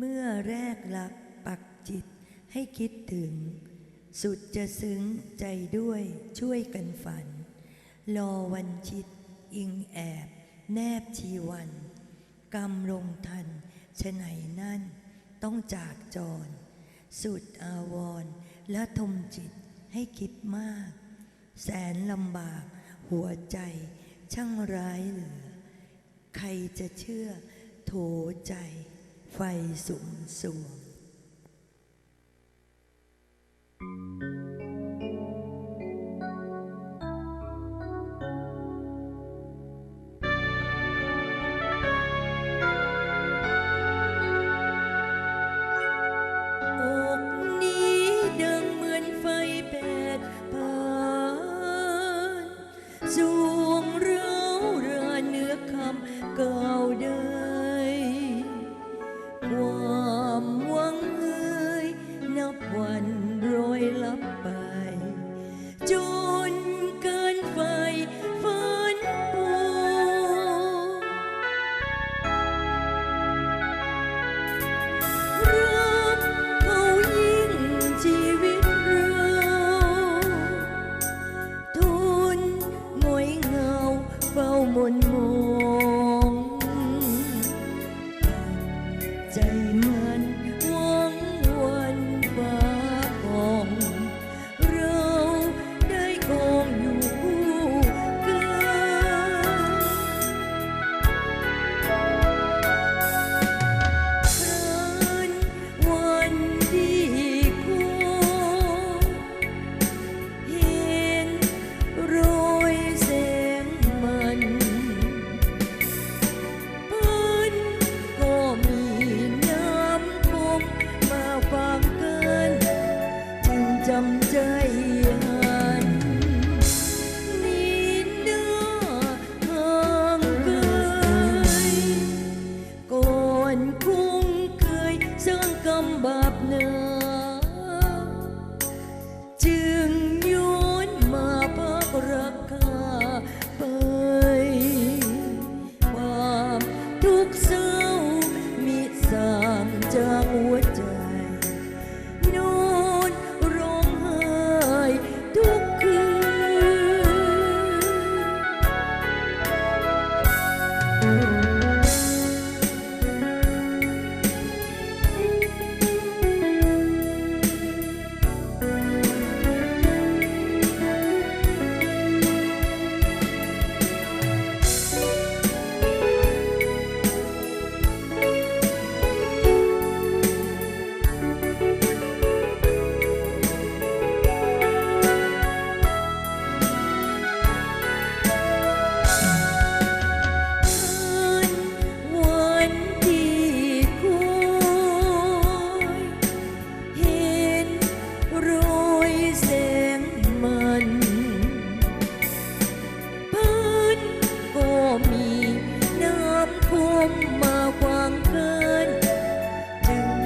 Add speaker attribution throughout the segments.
Speaker 1: เมื่อแรกหลักปักจิตให้คิดถึง สุดจะซึ้งใจด้วยช่วยกันฝัน รอวันชิด อิงแอบ แนบชีวันกรรมลงทันชะไหนนั่น ต้องจากจร สุดอาวรและทมจิตให้คิดมาก แสนลำบากหัวใจช่างร้ายเหลือ ใครจะเชื่อโถใจ ไฟสูงสูง โรยลับไปจนเกินไฟฝันปวง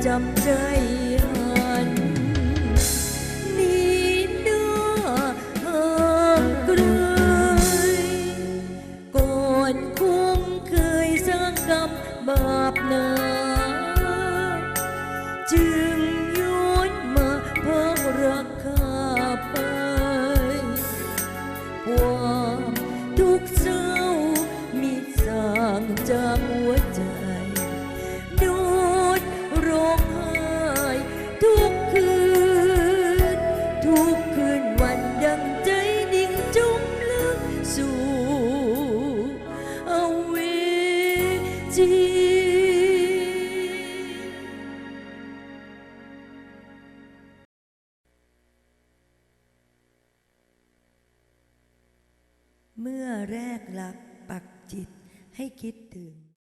Speaker 1: จำใจหันนี่ด้าห่างไกลก่อนคงเคยสร้างกรรมบาปหนาจึง จีเมื่อแรกหลักปักจิตให้คิดถึง